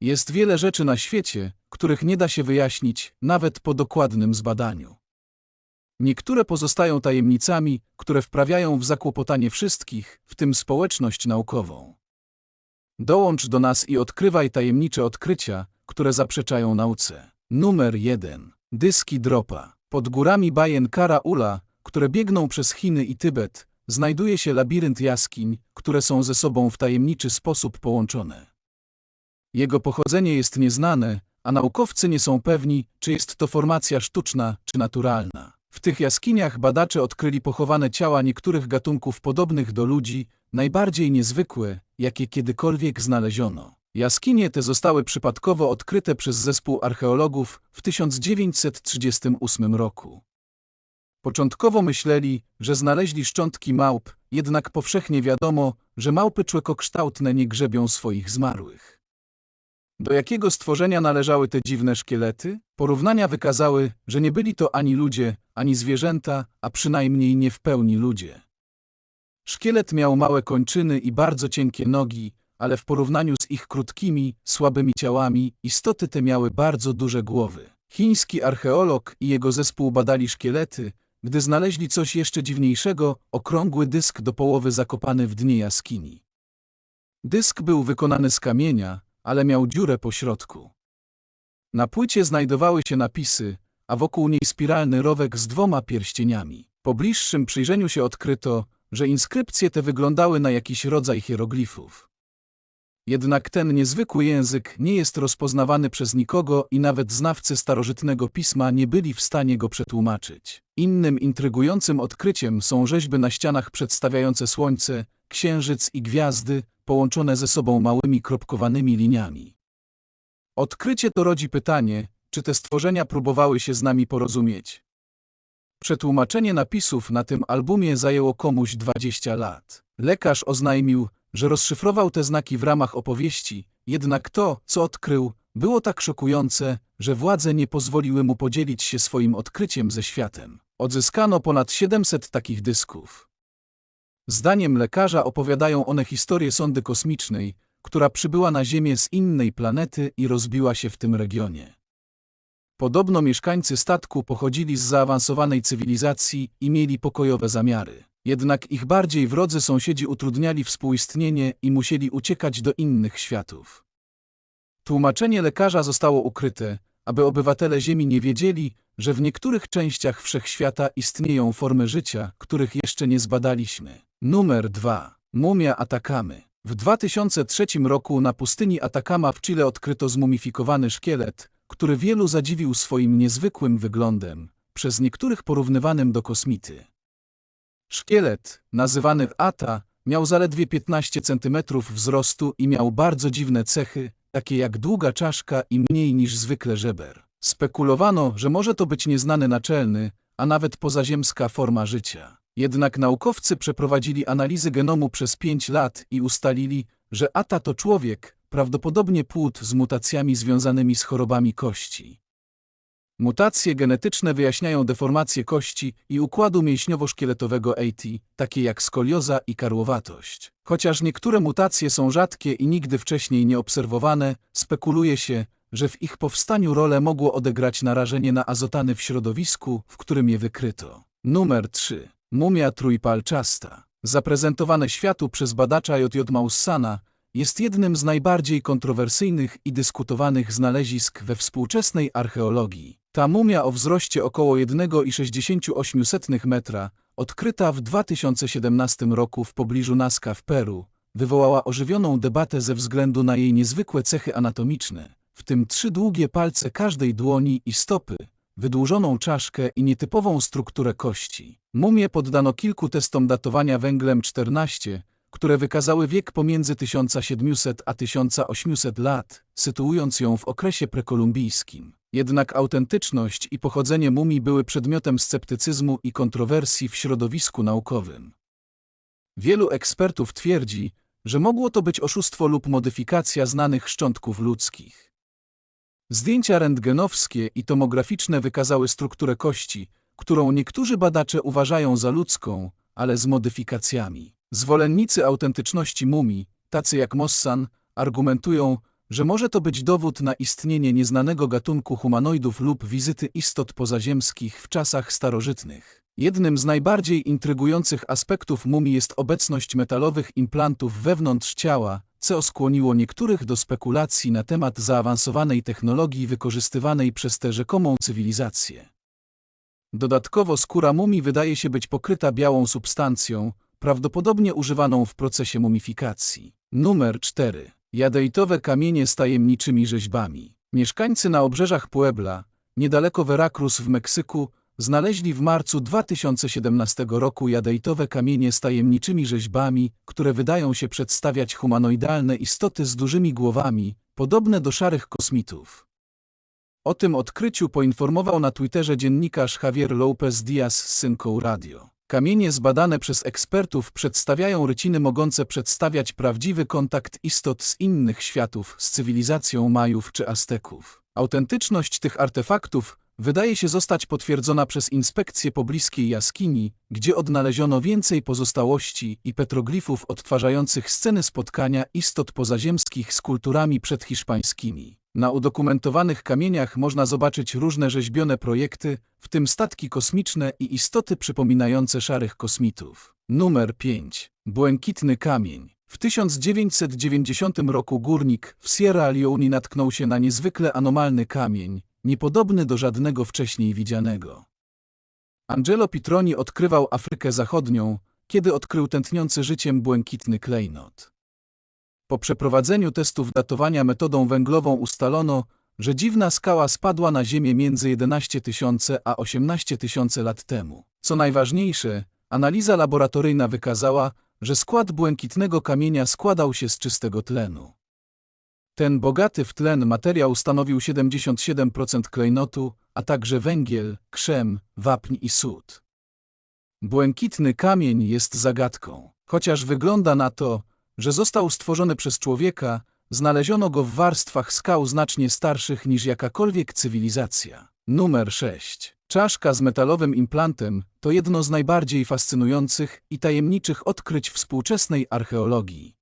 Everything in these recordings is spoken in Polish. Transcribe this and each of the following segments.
Jest wiele rzeczy na świecie, których nie da się wyjaśnić, nawet po dokładnym zbadaniu. Niektóre pozostają tajemnicami, które wprawiają w zakłopotanie wszystkich, w tym społeczność naukową. Dołącz do nas i odkrywaj tajemnicze odkrycia, które zaprzeczają nauce. Numer 1. Dyski dropa. Pod górami Bajen Kara Ula, które biegną przez Chiny i Tybet, znajduje się labirynt jaskiń, które są ze sobą w tajemniczy sposób połączone. Jego pochodzenie jest nieznane, a naukowcy nie są pewni, czy jest to formacja sztuczna czy naturalna. W tych jaskiniach badacze odkryli pochowane ciała niektórych gatunków podobnych do ludzi, najbardziej niezwykłe, jakie kiedykolwiek znaleziono. Jaskinie te zostały przypadkowo odkryte przez zespół archeologów w 1938 roku. Początkowo myśleli, że znaleźli szczątki małp, jednak powszechnie wiadomo, że małpy człekokształtne nie grzebią swoich zmarłych. Do jakiego stworzenia należały te dziwne szkielety? Porównania wykazały, że nie byli to ani ludzie, ani zwierzęta, a przynajmniej nie w pełni ludzie. Szkielet miał małe kończyny i bardzo cienkie nogi, ale w porównaniu z ich krótkimi, słabymi ciałami, istoty te miały bardzo duże głowy. Chiński archeolog i jego zespół badali szkielety, gdy znaleźli coś jeszcze dziwniejszego, okrągły dysk do połowy zakopany w dnie jaskini. Dysk był wykonany z kamienia, ale miał dziurę po środku. Na płycie znajdowały się napisy, a wokół niej spiralny rowek z dwoma pierścieniami. Po bliższym przyjrzeniu się odkryto, że inskrypcje te wyglądały na jakiś rodzaj hieroglifów. Jednak ten niezwykły język nie jest rozpoznawany przez nikogo i nawet znawcy starożytnego pisma nie byli w stanie go przetłumaczyć. Innym intrygującym odkryciem są rzeźby na ścianach przedstawiające słońce, księżyc i gwiazdy, połączone ze sobą małymi kropkowanymi liniami. Odkrycie to rodzi pytanie, czy te stworzenia próbowały się z nami porozumieć. Przetłumaczenie napisów na tym albumie zajęło komuś 20 lat. Lekarz oznajmił, że rozszyfrował te znaki w ramach opowieści, jednak to, co odkrył, było tak szokujące, że władze nie pozwoliły mu podzielić się swoim odkryciem ze światem. Odzyskano ponad 700 takich dysków. Zdaniem lekarza opowiadają one historię sondy kosmicznej, która przybyła na Ziemię z innej planety i rozbiła się w tym regionie. Podobno mieszkańcy statku pochodzili z zaawansowanej cywilizacji i mieli pokojowe zamiary. Jednak ich bardziej wrodzy sąsiedzi utrudniali współistnienie i musieli uciekać do innych światów. Tłumaczenie lekarza zostało ukryte, aby obywatele Ziemi nie wiedzieli, że w niektórych częściach wszechświata istnieją formy życia, których jeszcze nie zbadaliśmy. Numer 2. Mumia Atakamy. W 2003 roku na pustyni Atakama w Chile odkryto zmumifikowany szkielet, który wielu zadziwił swoim niezwykłym wyglądem, przez niektórych porównywanym do kosmity. Szkielet, nazywany Ata, miał zaledwie 15 cm wzrostu i miał bardzo dziwne cechy, takie jak długa czaszka i mniej niż zwykle żeber. Spekulowano, że może to być nieznany naczelny, a nawet pozaziemska forma życia. Jednak naukowcy przeprowadzili analizy genomu przez 5 lat i ustalili, że Ata to człowiek, prawdopodobnie płód z mutacjami związanymi z chorobami kości. Mutacje genetyczne wyjaśniają deformacje kości i układu mięśniowo-szkieletowego AT, takie jak skolioza i karłowatość. Chociaż niektóre mutacje są rzadkie i nigdy wcześniej nie obserwowane, spekuluje się, że w ich powstaniu rolę mogło odegrać narażenie na azotany w środowisku, w którym je wykryto. Numer 3. Mumia trójpalczasta. Zaprezentowane światu przez badacza J.J. Maussana, jest jednym z najbardziej kontrowersyjnych i dyskutowanych znalezisk we współczesnej archeologii. Ta mumia o wzroście około 1,68 metra, odkryta w 2017 roku w pobliżu Nazca w Peru, wywołała ożywioną debatę ze względu na jej niezwykłe cechy anatomiczne, w tym trzy długie palce każdej dłoni i stopy, wydłużoną czaszkę i nietypową strukturę kości. Mumię poddano kilku testom datowania węglem 14, które wykazały wiek pomiędzy 1700 a 1800 lat, sytuując ją w okresie prekolumbijskim. Jednak autentyczność i pochodzenie mumii były przedmiotem sceptycyzmu i kontrowersji w środowisku naukowym. Wielu ekspertów twierdzi, że mogło to być oszustwo lub modyfikacja znanych szczątków ludzkich. Zdjęcia rentgenowskie i tomograficzne wykazały strukturę kości, którą niektórzy badacze uważają za ludzką, ale z modyfikacjami. Zwolennicy autentyczności mumii, tacy jak Mossan, argumentują, że może to być dowód na istnienie nieznanego gatunku humanoidów lub wizyty istot pozaziemskich w czasach starożytnych. Jednym z najbardziej intrygujących aspektów mumii jest obecność metalowych implantów wewnątrz ciała, co skłoniło niektórych do spekulacji na temat zaawansowanej technologii wykorzystywanej przez tę rzekomą cywilizację. Dodatkowo skóra mumii wydaje się być pokryta białą substancją, prawdopodobnie używaną w procesie mumifikacji. Numer 4. Jadejtowe kamienie z tajemniczymi rzeźbami. Mieszkańcy na obrzeżach Puebla, niedaleko Veracruz w Meksyku, znaleźli w marcu 2017 roku jadejtowe kamienie z tajemniczymi rzeźbami, które wydają się przedstawiać humanoidalne istoty z dużymi głowami, podobne do szarych kosmitów. O tym odkryciu poinformował na Twitterze dziennikarz Javier López Diaz z Synco Radio. Kamienie zbadane przez ekspertów przedstawiają ryciny mogące przedstawiać prawdziwy kontakt istot z innych światów, z cywilizacją Majów czy Azteków. Autentyczność tych artefaktów wydaje się zostać potwierdzona przez inspekcję pobliskiej jaskini, gdzie odnaleziono więcej pozostałości i petroglifów odtwarzających sceny spotkania istot pozaziemskich z kulturami przedhiszpańskimi. Na udokumentowanych kamieniach można zobaczyć różne rzeźbione projekty, w tym statki kosmiczne i istoty przypominające szarych kosmitów. Numer 5. Błękitny kamień. W 1990 roku górnik w Sierra Leone natknął się na niezwykle anomalny kamień, niepodobny do żadnego wcześniej widzianego. Angelo Pitroni odkrywał Afrykę Zachodnią, kiedy odkrył tętniący życiem błękitny klejnot. Po przeprowadzeniu testów datowania metodą węglową ustalono, że dziwna skała spadła na Ziemię między 11 tysiące a 18 tysiące lat temu. Co najważniejsze, analiza laboratoryjna wykazała, że skład błękitnego kamienia składał się z czystego tlenu. Ten bogaty w tlen materiał stanowił 77% klejnotu, a także węgiel, krzem, wapń i sód. Błękitny kamień jest zagadką. Chociaż wygląda na to, że został stworzony przez człowieka, znaleziono go w warstwach skał znacznie starszych niż jakakolwiek cywilizacja. Numer 6. Czaszka z metalowym implantem to jedno z najbardziej fascynujących i tajemniczych odkryć współczesnej archeologii.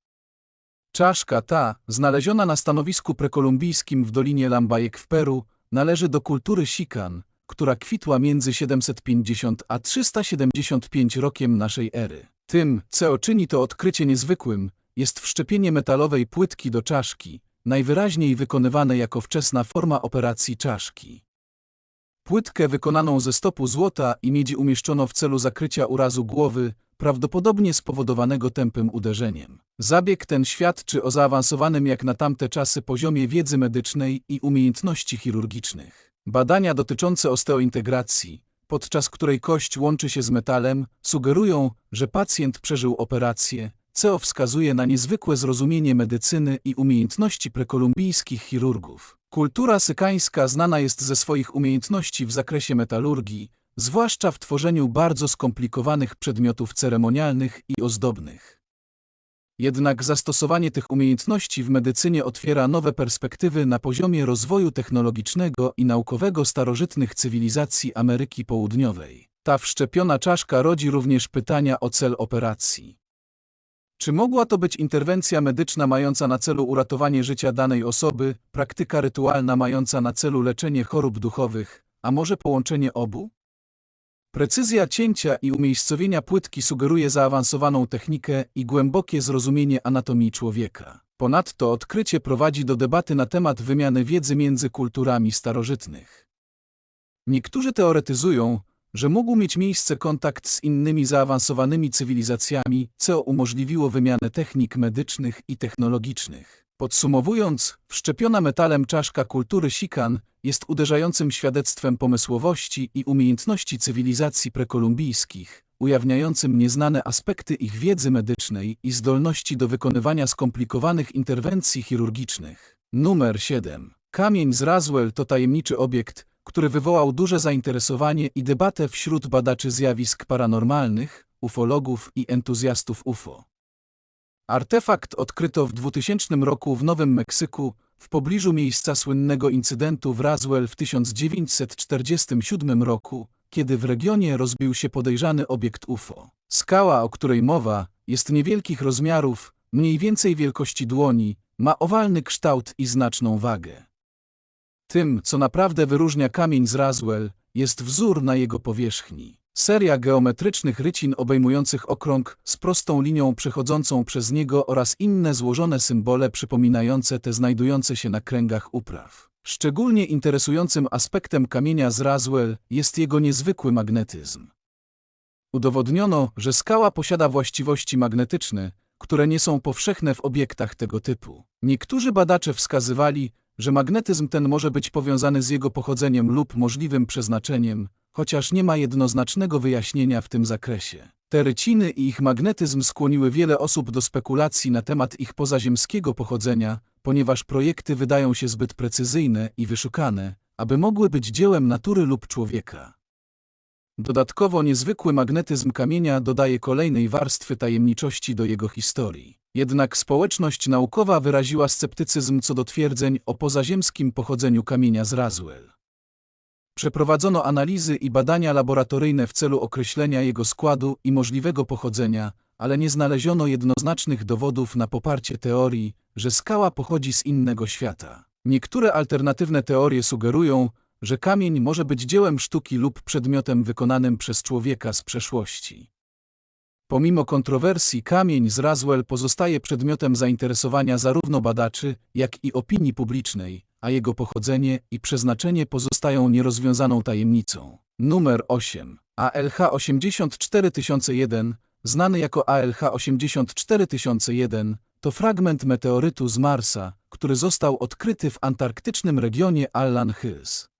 Czaszka ta, znaleziona na stanowisku prekolumbijskim w Dolinie Lambajek w Peru, należy do kultury Sikan, która kwitła między 750 a 375 rokiem naszej ery. Tym, co czyni to odkrycie niezwykłym, jest wszczepienie metalowej płytki do czaszki, najwyraźniej wykonywane jako wczesna forma operacji czaszki. Płytkę wykonaną ze stopu złota i miedzi umieszczono w celu zakrycia urazu głowy, prawdopodobnie spowodowanego tępym uderzeniem. Zabieg ten świadczy o zaawansowanym jak na tamte czasy poziomie wiedzy medycznej i umiejętności chirurgicznych. Badania dotyczące osteointegracji, podczas której kość łączy się z metalem, sugerują, że pacjent przeżył operację, co wskazuje na niezwykłe zrozumienie medycyny i umiejętności prekolumbijskich chirurgów. Kultura sykańska znana jest ze swoich umiejętności w zakresie metalurgii, zwłaszcza w tworzeniu bardzo skomplikowanych przedmiotów ceremonialnych i ozdobnych. Jednak zastosowanie tych umiejętności w medycynie otwiera nowe perspektywy na poziomie rozwoju technologicznego i naukowego starożytnych cywilizacji Ameryki Południowej. Ta wszczepiona czaszka rodzi również pytania o cel operacji. Czy mogła to być interwencja medyczna mająca na celu uratowanie życia danej osoby, praktyka rytualna mająca na celu leczenie chorób duchowych, a może połączenie obu? Precyzja cięcia i umiejscowienia płytki sugeruje zaawansowaną technikę i głębokie zrozumienie anatomii człowieka. Ponadto odkrycie prowadzi do debaty na temat wymiany wiedzy między kulturami starożytnych. Niektórzy teoretyzują, że mógł mieć miejsce kontakt z innymi zaawansowanymi cywilizacjami, co umożliwiło wymianę technik medycznych i technologicznych. Podsumowując, wszczepiona metalem czaszka kultury Sikan jest uderzającym świadectwem pomysłowości i umiejętności cywilizacji prekolumbijskich, ujawniającym nieznane aspekty ich wiedzy medycznej i zdolności do wykonywania skomplikowanych interwencji chirurgicznych. Numer 7. Kamień z Roswell to tajemniczy obiekt, który wywołał duże zainteresowanie i debatę wśród badaczy zjawisk paranormalnych, ufologów i entuzjastów UFO. Artefakt odkryto w 2000 roku w Nowym Meksyku, w pobliżu miejsca słynnego incydentu w Roswell w 1947 roku, kiedy w regionie rozbił się podejrzany obiekt UFO. Skała, o której mowa, jest niewielkich rozmiarów, mniej więcej wielkości dłoni, ma owalny kształt i znaczną wagę. Tym, co naprawdę wyróżnia kamień z Roswell, jest wzór na jego powierzchni. Seria geometrycznych rycin obejmujących okrąg z prostą linią przechodzącą przez niego oraz inne złożone symbole przypominające te znajdujące się na kręgach upraw. Szczególnie interesującym aspektem kamienia z Roswell jest jego niezwykły magnetyzm. Udowodniono, że skała posiada właściwości magnetyczne, które nie są powszechne w obiektach tego typu. Niektórzy badacze wskazywali, że magnetyzm ten może być powiązany z jego pochodzeniem lub możliwym przeznaczeniem, chociaż nie ma jednoznacznego wyjaśnienia w tym zakresie. Te ryciny i ich magnetyzm skłoniły wiele osób do spekulacji na temat ich pozaziemskiego pochodzenia, ponieważ projekty wydają się zbyt precyzyjne i wyszukane, aby mogły być dziełem natury lub człowieka. Dodatkowo niezwykły magnetyzm kamienia dodaje kolejnej warstwy tajemniczości do jego historii. Jednak społeczność naukowa wyraziła sceptycyzm co do twierdzeń o pozaziemskim pochodzeniu kamienia z Roswell. Przeprowadzono analizy i badania laboratoryjne w celu określenia jego składu i możliwego pochodzenia, ale nie znaleziono jednoznacznych dowodów na poparcie teorii, że skała pochodzi z innego świata. Niektóre alternatywne teorie sugerują, że kamień może być dziełem sztuki lub przedmiotem wykonanym przez człowieka z przeszłości. Pomimo kontrowersji, kamień z Roswell pozostaje przedmiotem zainteresowania zarówno badaczy, jak i opinii publicznej, a jego pochodzenie i przeznaczenie pozostają nierozwiązaną tajemnicą. Numer 8. ALH 84001, znany jako ALH 84001, to fragment meteorytu z Marsa, który został odkryty w antarktycznym regionie Allan Hills.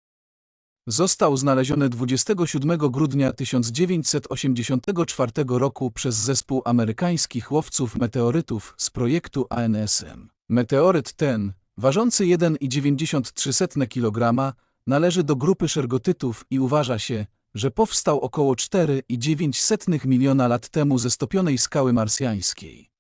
Został znaleziony 27 grudnia 1984 roku przez zespół amerykańskich łowców meteorytów z projektu ANSM. Meteoryt ten, ważący 1,93 kg, należy do grupy szergotytów i uważa się, że powstał około 4,9 miliona lat temu ze stopionej skały marsjańskiej.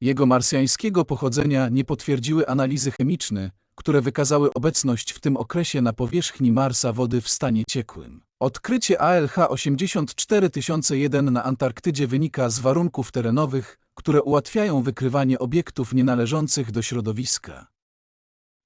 Jego marsjańskiego pochodzenia nie potwierdziły analizy chemiczne, które wykazały obecność w tym okresie na powierzchni Marsa wody w stanie ciekłym. Odkrycie ALH 84001 na Antarktydzie wynika z warunków terenowych, które ułatwiają wykrywanie obiektów nienależących do środowiska.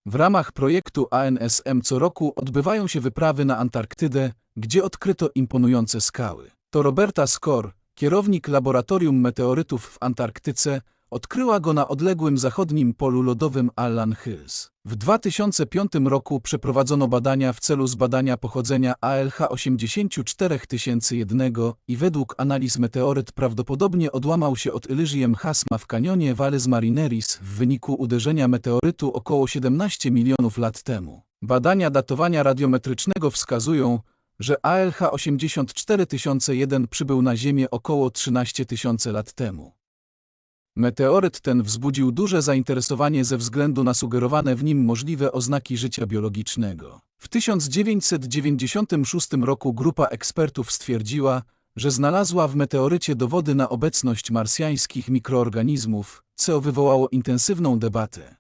W ramach projektu ANSM co roku odbywają się wyprawy na Antarktydę, gdzie odkryto imponujące skały. To Roberta Skor, kierownik Laboratorium Meteorytów w Antarktyce, Odkryła go na odległym zachodnim polu lodowym Allan Hills. W 2005 roku przeprowadzono badania w celu zbadania pochodzenia ALH 84001 i według analiz meteoryt prawdopodobnie odłamał się od Elysium Hasma w kanionie Valles Marineris w wyniku uderzenia meteorytu około 17 milionów lat temu. Badania datowania radiometrycznego wskazują, że ALH 84001 przybył na Ziemię około 13 tysięcy lat temu. Meteoryt ten wzbudził duże zainteresowanie ze względu na sugerowane w nim możliwe oznaki życia biologicznego. W 1996 roku grupa ekspertów stwierdziła, że znalazła w meteorycie dowody na obecność marsjańskich mikroorganizmów, co wywołało intensywną debatę.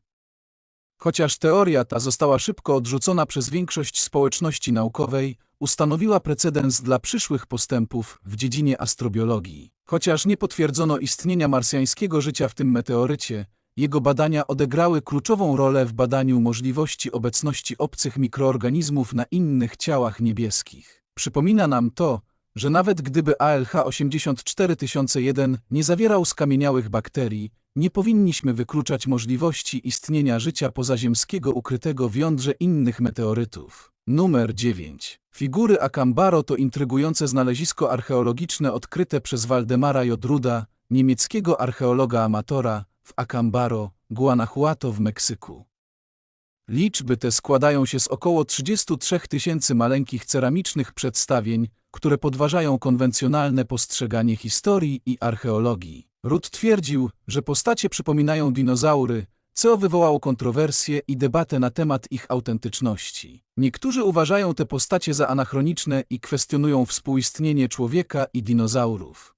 Chociaż teoria ta została szybko odrzucona przez większość społeczności naukowej, ustanowiła precedens dla przyszłych postępów w dziedzinie astrobiologii. Chociaż nie potwierdzono istnienia marsjańskiego życia w tym meteorycie, jego badania odegrały kluczową rolę w badaniu możliwości obecności obcych mikroorganizmów na innych ciałach niebieskich. Przypomina nam to, że nawet gdyby ALH 84001 nie zawierał skamieniałych bakterii, nie powinniśmy wykluczać możliwości istnienia życia pozaziemskiego ukrytego w jądrze innych meteorytów. Numer 9. Figury Akambaro to intrygujące znalezisko archeologiczne odkryte przez Waldemara Jodruda, niemieckiego archeologa amatora, w Acambaro, Guanajuato w Meksyku. Liczby te składają się z około 33 tysięcy maleńkich ceramicznych przedstawień, które podważają konwencjonalne postrzeganie historii i archeologii. Rudd twierdził, że postacie przypominają dinozaury, co wywołało kontrowersje i debatę na temat ich autentyczności. Niektórzy uważają te postacie za anachroniczne i kwestionują współistnienie człowieka i dinozaurów.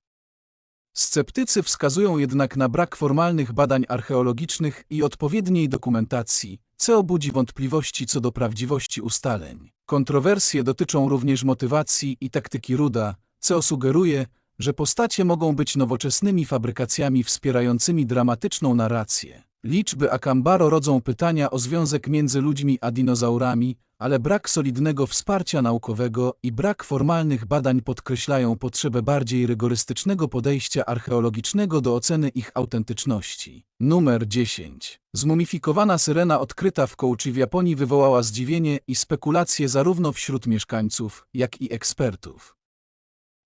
Sceptycy wskazują jednak na brak formalnych badań archeologicznych i odpowiedniej dokumentacji, co budzi wątpliwości co do prawdziwości ustaleń. Kontrowersje dotyczą również motywacji i taktyki Ruda, co sugeruje, że postacie mogą być nowoczesnymi fabrykacjami wspierającymi dramatyczną narrację. Liczby Akambaro rodzą pytania o związek między ludźmi a dinozaurami, ale brak solidnego wsparcia naukowego i brak formalnych badań podkreślają potrzebę bardziej rygorystycznego podejścia archeologicznego do oceny ich autentyczności. Numer 10. Zmumifikowana syrena odkryta w Kołczy w Japonii wywołała zdziwienie i spekulacje zarówno wśród mieszkańców, jak i ekspertów.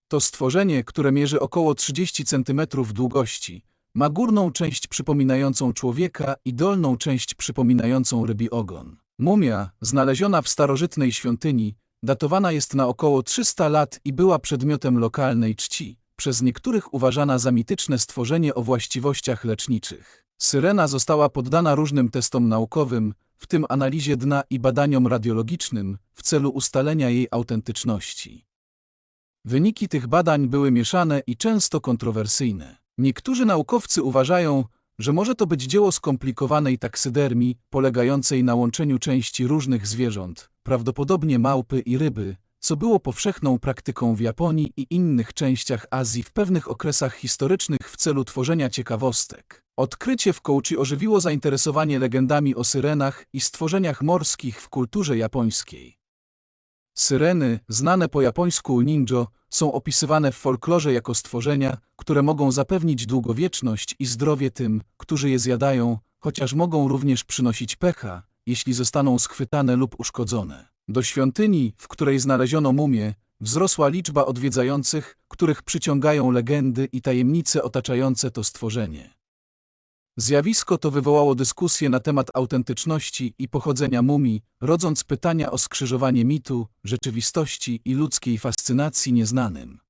To stworzenie, które mierzy około 30 cm długości, ma górną część przypominającą człowieka i dolną część przypominającą rybi ogon. Mumia, znaleziona w starożytnej świątyni, datowana jest na około 300 lat i była przedmiotem lokalnej czci, przez niektórych uważana za mityczne stworzenie o właściwościach leczniczych. Syrena została poddana różnym testom naukowym, w tym analizie dna i badaniom radiologicznym, w celu ustalenia jej autentyczności. Wyniki tych badań były mieszane i często kontrowersyjne. Niektórzy naukowcy uważają, że może to być dzieło skomplikowanej taksydermii, polegającej na łączeniu części różnych zwierząt, prawdopodobnie małpy i ryby, co było powszechną praktyką w Japonii i innych częściach Azji w pewnych okresach historycznych w celu tworzenia ciekawostek. Odkrycie w Kołczy ożywiło zainteresowanie legendami o syrenach i stworzeniach morskich w kulturze japońskiej. Syreny, znane po japońsku ninjo, są opisywane w folklorze jako stworzenia, które mogą zapewnić długowieczność i zdrowie tym, którzy je zjadają, chociaż mogą również przynosić pecha, jeśli zostaną schwytane lub uszkodzone. Do świątyni, w której znaleziono mumię, wzrosła liczba odwiedzających, których przyciągają legendy i tajemnice otaczające to stworzenie. Zjawisko to wywołało dyskusję na temat autentyczności i pochodzenia mumii, rodząc pytania o skrzyżowanie mitu, rzeczywistości i ludzkiej fascynacji nieznanym.